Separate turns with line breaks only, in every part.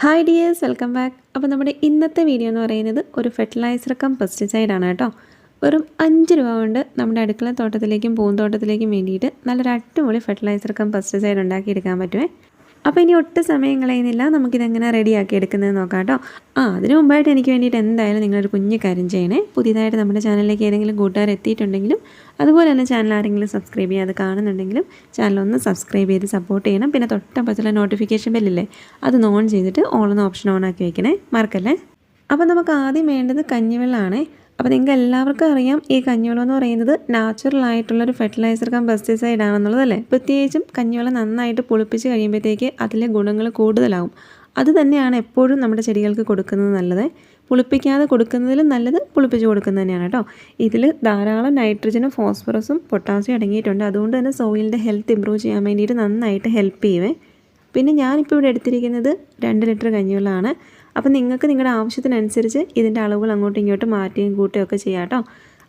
Hi dears welcome back അപ്പോൾ നമ്മുടെ ഇന്നത്തെ വീഡിയോ എന്ന് പറയുന്നത് ഒരു ഫെർട്ടിലൈസർ കം പെസ്റ്റിസൈഡ് ആണ് കേട്ടോ. വെറും അഞ്ച് രൂപ കൊണ്ട് നമ്മുടെ അടുക്കള തോട്ടത്തിലേക്കും പൂന്തോട്ടത്തിലേക്കും വേണ്ടിയിട്ട് നല്ലൊരു അടിപൊളി ഫെർട്ടിലൈസർ കം പെസ്റ്റിസൈഡ് ഉണ്ടാക്കിയെടുക്കാൻ പറ്റുമേ അപ്പോൾ ഇനി ഒട്ടും സമയം കളയുന്നില്ല. നമുക്കിതെങ്ങനെ റെഡിയാക്കി എടുക്കുന്നത് നോക്കാം കേട്ടോ ആ അതിന് മുമ്പായിട്ട് എനിക്ക് വേണ്ടിയിട്ട് എന്തായാലും നിങ്ങളൊരു കുഞ്ഞു കാര്യം ചെയ്യണേ. പുതിയതായിട്ട് നമ്മുടെ ചാനലിലേക്ക് ഏതെങ്കിലും കൂട്ടുകാർ എത്തിയിട്ടുണ്ടെങ്കിലും അതുപോലെ തന്നെ ചാനൽ ആരെങ്കിലും സബ്സ്ക്രൈബ് ചെയ്യാതെ കാണുന്നുണ്ടെങ്കിലും ചാനൽ ഒന്ന് സബ്സ്ക്രൈബ് ചെയ്ത് സപ്പോർട്ട് ചെയ്യണം. പിന്നെ തൊട്ടപ്പുറത്തുള്ള നോട്ടിഫിക്കേഷൻ ബെല്ലില്ലേ അത് ഓൺ ചെയ്തിട്ട് ഓൾ എന്ന ഓപ്ഷൻ ഓൺ ആക്കി വെക്കണേ. മറക്കല്ലേ അപ്പോൾ നമുക്ക് ആദ്യം വേണ്ടത് കഞ്ഞിവെള്ളമാണേ അപ്പോൾ നിങ്ങൾക്ക് എല്ലാവർക്കും അറിയാം ഈ കഞ്ഞിവെള്ളം എന്ന് പറയുന്നത് നാച്ചുറൽ ആയിട്ടുള്ളൊരു ഫെർട്ടിലൈസർ കം പെസ്റ്റിസൈഡ് ആണെന്നുള്ളതല്ലേ പ്രത്യേകിച്ചും കഞ്ഞിവെള്ളം നന്നായിട്ട് പുളിപ്പിച്ച് കഴിയുമ്പോഴത്തേക്ക് അതിലെ ഗുണങ്ങൾ കൂടുതലാവും. അത് തന്നെയാണ് എപ്പോഴും നമ്മുടെ ചെടികൾക്ക് കൊടുക്കുന്നത് നല്ലത്. പുളിപ്പിക്കാതെ കൊടുക്കുന്നതിലും നല്ലത് പുളിപ്പിച്ച് കൊടുക്കുന്നത് തന്നെയാണ് കേട്ടോ. ഇതിൽ ധാരാളം നൈട്രജനും ഫോസ്ഫറസും പൊട്ടാസ്യം അടങ്ങിയിട്ടുണ്ട്. അതുകൊണ്ട് തന്നെ സോയിലിന്റെ ഹെൽത്ത് ഇമ്പ്രൂവ് ചെയ്യാൻ വേണ്ടിയിട്ട് നന്നായിട്ട് ഹെൽപ്പ് ചെയ്യുവേ. പിന്നെ ഞാനിപ്പോൾ ഇവിടെ എടുത്തിരിക്കുന്നത് രണ്ട് ലിറ്റർ കഞ്ഞിവെള്ളമാണ്. അപ്പം നിങ്ങൾക്ക് നിങ്ങളുടെ ആവശ്യത്തിനനുസരിച്ച് ഇതിന്റെ അളവുകൾ അങ്ങോട്ടും ഇങ്ങോട്ടും മാറ്റുകയും കൂട്ടുകയും ഒക്കെ ചെയ്യാം കേട്ടോ.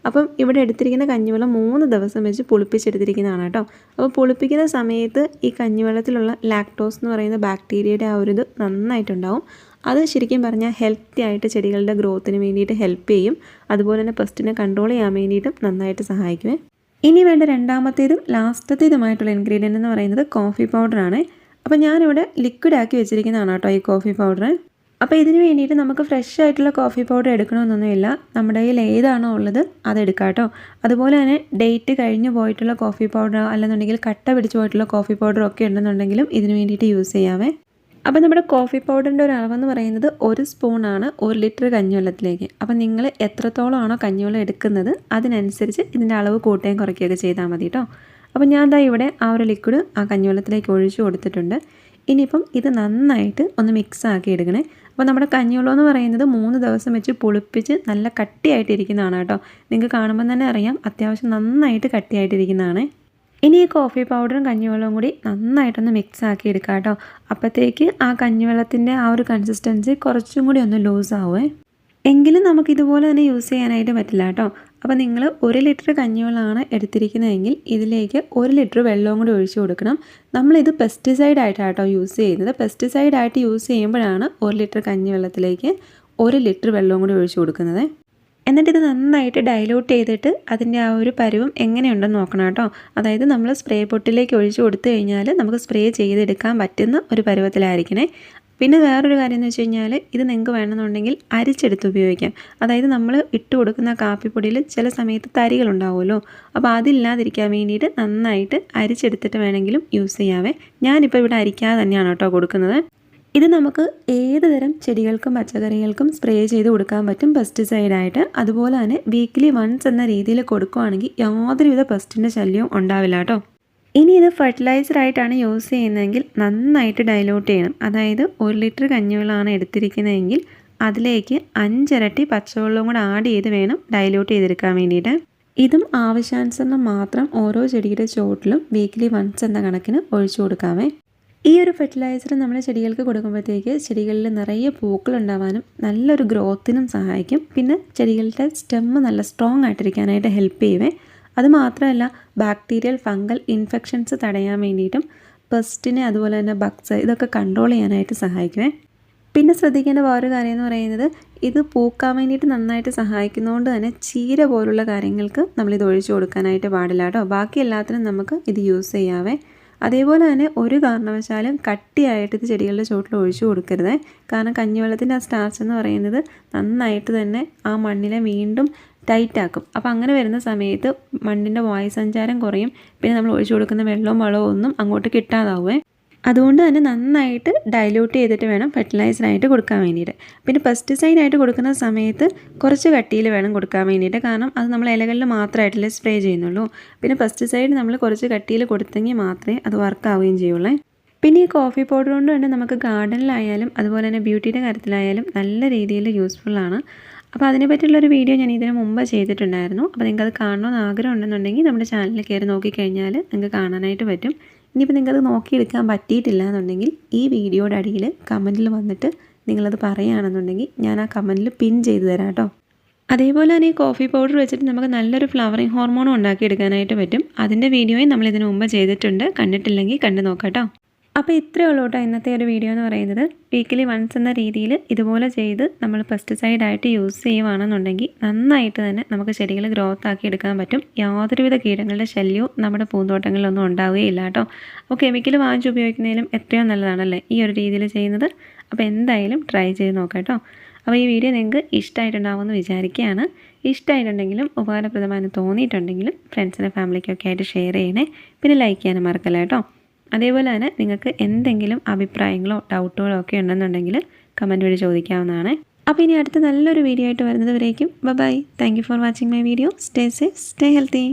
അപ്പം ഇവിടെ എടുത്തിരിക്കുന്ന കഞ്ഞിവെള്ളം മൂന്ന് ദിവസം വെച്ച് പുളിപ്പിച്ചെടുത്തിരിക്കുന്നതാണ് കേട്ടോ. അപ്പോൾ പുളിപ്പിക്കുന്ന സമയത്ത് ഈ കഞ്ഞിവെള്ളത്തിലുള്ള ലാക്ടോസ് എന്ന് പറയുന്ന ബാക്ടീരിയയുടെ ആ ഒരു ഇത് നന്നായിട്ടുണ്ടാവും. അത് ശരിക്കും പറഞ്ഞാൽ ഹെൽത്തി ആയിട്ട് ചെടികളുടെ ഗ്രോത്തിന് വേണ്ടിയിട്ട് ഹെൽപ്പ് ചെയ്യും. അതുപോലെ തന്നെ പെസ്റ്റിനെ കൺട്രോൾ ചെയ്യാൻ വേണ്ടിയിട്ടും നന്നായിട്ട് സഹായിക്കുമേ ഇനി വേണ്ട രണ്ടാമത്തേതും ലാസ്റ്റത്തേതുമായിട്ടുള്ള ഇൻഗ്രീഡിയന്റ് എന്ന് പറയുന്നത് കോഫി പൗഡറാണ് അപ്പോൾ ഞാനിവിടെ ലിക്വിഡ് ആക്കി വെച്ചിരിക്കുന്നതാണ് കേട്ടോ ഈ കോഫി പൗഡർ അപ്പോൾ ഇതിന് വേണ്ടിയിട്ട് നമുക്ക് ഫ്രഷ് ആയിട്ടുള്ള കോഫി പൗഡർ എടുക്കണമെന്നൊന്നുമില്ല. നമ്മുടെ കയ്യിൽ ഏതാണോ ഉള്ളത് അതെടുക്കാം കേട്ടോ. അതുപോലെ തന്നെ ഡേറ്റ് കഴിഞ്ഞു പോയിട്ടുള്ള കോഫി പൗഡർ അല്ലെന്നുണ്ടെങ്കിൽ കട്ട പിടിച്ചു പോയിട്ടുള്ള കോഫി പൗഡർ ഒക്കെ ഉണ്ടെന്നുണ്ടെങ്കിലും ഇതിന് വേണ്ടിയിട്ട് യൂസ് ചെയ്യാമേ അപ്പോൾ നമ്മുടെ കോഫി പൗഡറിന്റെ ഒരു അളവെന്ന് പറയുന്നത് ഒരു സ്പൂണാണ് ഒരു ലിറ്റർ കഞ്ഞിവെള്ളത്തിലേക്ക്. അപ്പോൾ നിങ്ങൾ എത്രത്തോളമാണോ കഞ്ഞിവെള്ളം എടുക്കുന്നത് അതിനനുസരിച്ച് ഇതിന്റെ അളവ് കൂട്ടുകയും കുറയ്ക്കുകയൊക്കെ ചെയ്താൽ മതി കേട്ടോ. അപ്പോൾ ഞാൻ ദാ ഇവിടെ ആ ഒരു ലിക്വിഡ് ആ കഞ്ഞിവെള്ളത്തിലേക്ക് ഒഴിച്ചു കൊടുത്തിട്ടുണ്ട്. ഇനിയിപ്പം ഇത് നന്നായിട്ട് ഒന്ന് മിക്സ് ആക്കി എടുക്കണേ അപ്പോൾ നമ്മുടെ കഞ്ഞിവെള്ളം എന്ന് പറയുന്നത് മൂന്ന് ദിവസം വെച്ച് പുളിപ്പിച്ച് നല്ല കട്ടിയായിട്ടിരിക്കുന്നതാണ് കേട്ടോ. നിങ്ങൾക്ക് കാണുമ്പോൾ തന്നെ അറിയാം അത്യാവശ്യം നന്നായിട്ട് കട്ടിയായിട്ടിരിക്കുന്നതാണ്. ഇനി ഈ കോഫി പൗഡറും കഞ്ഞിവെള്ളവും കൂടി നന്നായിട്ടൊന്ന് മിക്സ് ആക്കി എടുക്കാം കേട്ടോ. അപ്പോഴത്തേക്ക് ആ കഞ്ഞിവെള്ളത്തിന്റെ ആ ഒരു കൺസിസ്റ്റൻസി കുറച്ചും കൂടി ഒന്ന് ലൂസ് ആവുമേ എങ്കിലും നമുക്ക് ഇതുപോലെ തന്നെ യൂസ് ചെയ്യാനായിട്ട് പറ്റില്ല കേട്ടോ. അപ്പോൾ നിങ്ങൾ ഒരു ലിറ്റർ കഞ്ഞിവെള്ളമാണ് എടുത്തിരിക്കുന്നതെങ്കിൽ ഇതിലേക്ക് ഒരു ലിറ്റർ വെള്ളവും കൂടി ഒഴിച്ചു കൊടുക്കണം. നമ്മളിത് പെസ്റ്റിസൈഡ് ആയിട്ടാണ് കേട്ടോ യൂസ് ചെയ്യുന്നത്. പെസ്റ്റിസൈഡ് ആയിട്ട് യൂസ് ചെയ്യുമ്പോഴാണ് ഒരു ലിറ്റർ കഞ്ഞിവെള്ളത്തിലേക്ക് ഒരു ലിറ്റർ വെള്ളവും കൂടി ഒഴിച്ചു കൊടുക്കുന്നത്. എന്നിട്ട് ഇത് നന്നായിട്ട് ഡൈലൂട്ട് ചെയ്തിട്ട് അതിന്റെ ആ ഒരു പരുവം എങ്ങനെയുണ്ടെന്ന് നോക്കണം കേട്ടോ. അതായത് നമ്മൾ സ്പ്രേ പൊട്ടിലേക്ക് ഒഴിച്ചു കൊടുത്തു കഴിഞ്ഞാൽ നമുക്ക് സ്പ്രേ ചെയ്തെടുക്കാൻ പറ്റുന്ന ഒരു പരുവത്തിലായിരിക്കണേ. പിന്നെ വേറൊരു കാര്യം എന്ന് വെച്ച് കഴിഞ്ഞാൽ ഇത് നിങ്ങൾക്ക് വേണമെന്നുണ്ടെങ്കിൽ അരിച്ചെടുത്ത് ഉപയോഗിക്കാം. അതായത് നമ്മൾ ഇട്ട് കൊടുക്കുന്ന കാപ്പിപ്പൊടിയിൽ ചില സമയത്ത് തരികളുണ്ടാവുമല്ലോ അപ്പോൾ അതില്ലാതിരിക്കാൻ വേണ്ടിയിട്ട് നന്നായിട്ട് അരിച്ചെടുത്തിട്ട് വേണമെങ്കിലും യൂസ് ചെയ്യാവേ. ഞാനിപ്പോൾ ഇവിടെ അരിക്കാതെ തന്നെയാണ് കേട്ടോ കൊടുക്കുന്നത്. ഇത് നമുക്ക് ഏത് തരം ചെടികൾക്കും പച്ചക്കറികൾക്കും സ്പ്രേ ചെയ്ത് കൊടുക്കാൻ പറ്റും പെസ്റ്റിസൈഡായിട്ട് അതുപോലെ തന്നെ വീക്ക്ലി വൺസ് എന്ന രീതിയിൽ കൊടുക്കുകയാണെങ്കിൽ യാതൊരുവിധ പെസ്റ്റിന്റെ ശല്യവും ഉണ്ടാവില്ല കേട്ടോ. ഇനി ഇത് ഫെർട്ടിലൈസർ ആയിട്ടാണ് യൂസ് ചെയ്യുന്നതെങ്കിൽ നന്നായിട്ട് ഡൈലൂട്ട് ചെയ്യണം. അതായത് ഒരു ലിറ്റർ കഞ്ഞിവെള്ളമാണ് എടുത്തിരിക്കുന്നതെങ്കിൽ അതിലേക്ക് അഞ്ചിരട്ടി പച്ചവെള്ളവും കൂടെ ആഡ് ചെയ്ത് വേണം ഡൈലൂട്ട് ചെയ്തെടുക്കാൻ വേണ്ടിയിട്ട്. ഇതും ആവശ്യാനുസരണം മാത്രം ഓരോ ചെടിയുടെ ചോട്ടിലും വീക്കിലി വൺസ് എന്ന കണക്കിന് ഒഴിച്ചു കൊടുക്കാമേ. ഈ ഒരു ഫെർട്ടിലൈസർ നമ്മൾ ചെടികൾക്ക് കൊടുക്കുമ്പോഴത്തേക്ക് ചെടികളിൽ നിറയെ പൂക്കൾ ഉണ്ടാവാനും നല്ലൊരു ഗ്രോത്തിനും സഹായിക്കും. പിന്നെ ചെടികളുടെ സ്റ്റെമ്മ് നല്ല സ്ട്രോങ് ആയിട്ടിരിക്കാനായിട്ട് ഹെൽപ്പ് ചെയ്യുവേ. അതുമാത്രമല്ല ബാക്ടീരിയൽ ഫംഗൽ ഇൻഫെക്ഷൻസ് തടയാൻ വേണ്ടിയിട്ടും പെസ്റ്റിനെ അതുപോലെ തന്നെ ബക്സ് ഇതൊക്കെ കൺട്രോൾ ചെയ്യാനായിട്ട് സഹായിക്കുമേ പിന്നെ ശ്രദ്ധിക്കേണ്ട വേറൊരു കാര്യം എന്ന് പറയുന്നത് ഇത് പൂക്കാൻ വേണ്ടിയിട്ട് നന്നായിട്ട് സഹായിക്കുന്നതുകൊണ്ട് തന്നെ ചീര പോലുള്ള കാര്യങ്ങൾക്ക് നമ്മളിത് ഒഴിച്ചു കൊടുക്കാനായിട്ട് പാടില്ല കേട്ടോ. ബാക്കി എല്ലാത്തിനും നമുക്ക് ഇത് യൂസ് ചെയ്യാവേ. അതേപോലെ തന്നെ ഒരു കാരണവശാലും കട്ടിയായിട്ട് ഇത് ചെടികളുടെ ചുവട്ടിൽ ഒഴിച്ചു കൊടുക്കരുത്. കാരണം കഞ്ഞിവെള്ളത്തിന്റെ ആ സ്റ്റാർച്ച് എന്ന് പറയുന്നത് നന്നായിട്ട് തന്നെ ആ മണ്ണിനെ വീണ്ടും ടൈറ്റ് ആക്കും അപ്പോൾ അങ്ങനെ വരുന്ന സമയത്ത് മണ്ണിന്റെ വായുസഞ്ചാരം കുറയും. പിന്നെ നമ്മൾ ഒഴിച്ചു കൊടുക്കുന്ന വെള്ളവും വളവും ഒന്നും അങ്ങോട്ട് കിട്ടാതാവുമേ അതുകൊണ്ട് തന്നെ നന്നായിട്ട് ഡൈലൂട്ട് ചെയ്തിട്ട് വേണം ഫെർട്ടിലൈസറായിട്ട് കൊടുക്കാൻ വേണ്ടിയിട്ട്. പിന്നെ പെസ്റ്റിസൈഡ് ആയിട്ട് കൊടുക്കുന്ന സമയത്ത് കുറച്ച് കട്ടിയിൽ വേണം കൊടുക്കാൻ വേണ്ടിയിട്ട്. കാരണം അത് നമ്മൾ ഇലകളിൽ മാത്രമായിട്ടല്ലേ സ്പ്രേ ചെയ്യുന്നുള്ളൂ. പിന്നെ പെസ്റ്റിസൈഡ് നമ്മൾ കുറച്ച് കട്ടിയിൽ കൊടുത്തെങ്കിൽ മാത്രമേ അത് വർക്ക് ആവുകയും ചെയ്യുള്ളൂ. പിന്നെ ഈ കോഫി പൗഡർ കൊണ്ട് തന്നെ നമുക്ക് ഗാർഡനിലായാലും അതുപോലെ തന്നെ ബ്യൂട്ടിയുടെ കാര്യത്തിലായാലും നല്ല രീതിയിൽ യൂസ്ഫുള്ളാണ് അപ്പോൾ അതിനെ അതിനെപ്പറ്റിയുള്ളൊരു വീഡിയോ ഞാൻ ഇതിനു മുമ്പ് ചെയ്തിട്ടുണ്ടായിരുന്നു. അപ്പോൾ നിങ്ങൾക്കത് കാണണമെന്ന് ആഗ്രഹം ഉണ്ടെന്നുണ്ടെങ്കിൽ നമ്മുടെ ചാനലിൽ കയറി നോക്കിക്കഴിഞ്ഞാൽ നിങ്ങൾക്ക് കാണാനായിട്ട് പറ്റും. ഇനിയിപ്പോൾ നിങ്ങൾക്കത് നോക്കിയെടുക്കാൻ പറ്റിയിട്ടില്ല എന്നുണ്ടെങ്കിൽ ഈ വീഡിയോയുടെ അടിയിൽ കമന്റിൽ വന്നിട്ട് നിങ്ങളത് പറയുകയാണെന്നുണ്ടെങ്കിൽ ഞാൻ ആ കമന്റിൽ പിൻ ചെയ്ത് തരാം കേട്ടോ. അതേപോലെ തന്നെ ഈ കോഫി പൗഡർ വെച്ചിട്ട് നമുക്ക് നല്ലൊരു ഫ്ലവറിങ് ഹോർമോണും ഉണ്ടാക്കിയെടുക്കാനായിട്ട് പറ്റും. അതിന്റെ വീഡിയോയും നമ്മൾ ഇതിനു മുമ്പ് ചെയ്തിട്ടുണ്ട്. കണ്ടിട്ടില്ലെങ്കിൽ കണ്ടു നോക്കാം കേട്ടോ. അപ്പോൾ ഇത്രയേ ഉള്ളൂ കേട്ടോ ഇന്നത്തെ ഒരു വീഡിയോ എന്ന് പറയുന്നത്. വീക്കിലി വൺസ് എന്ന രീതിയിൽ ഇതുപോലെ ചെയ്ത് നമ്മൾ പെസ്റ്റിസൈഡ് ആയിട്ട് യൂസ് ചെയ്യുവാണെന്നുണ്ടെങ്കിൽ നന്നായിട്ട് തന്നെ നമുക്ക് ചെടികൾ ഗ്രോത്ത് ആക്കി എടുക്കാൻ പറ്റും. യാതൊരുവിധ കീടങ്ങളുടെ ശല്യവും നമ്മുടെ പൂന്തോട്ടങ്ങളിലൊന്നും ഉണ്ടാവുകയില്ല കേട്ടോ. അപ്പോൾ കെമിക്കൽ വാങ്ങിച്ച് ഉപയോഗിക്കുന്നതിലും എത്രയോ നല്ലതാണല്ലേ ഈ ഒരു രീതിയിൽ ചെയ്യുന്നത്. അപ്പോൾ എന്തായാലും ട്രൈ ചെയ്ത് നോക്കാം കേട്ടോ. അപ്പോൾ ഈ വീഡിയോ നിങ്ങൾക്ക് ഇഷ്ടമായിട്ടുണ്ടാവുമെന്ന് വിചാരിക്കുകയാണ്. ഇഷ്ടമായിട്ടുണ്ടെങ്കിലും ഉപകാരപ്രദമായി തോന്നിയിട്ടുണ്ടെങ്കിലും ഫ്രണ്ട്സിനും ഫാമിലിക്കൊക്കെ ആയിട്ട് ഷെയർ ചെയ്യണേ. പിന്നെ ലൈക്ക് ചെയ്യാനും മറക്കല്ല കേട്ടോ. അതേപോലെ തന്നെ നിങ്ങൾക്ക് എന്തെങ്കിലും അഭിപ്രായങ്ങളോ ഡൗട്ടുകളോ ഒക്കെ ഉണ്ടെന്നുണ്ടെങ്കിൽ കമന്റ് വഴി ചോദിക്കാവുന്നതാണ്. അപ്പോൾ ഇനി അടുത്ത നല്ലൊരു വീഡിയോ ആയിട്ട് വരുന്നത് വരേക്കും bye thank for watching my video stay safe stay healthy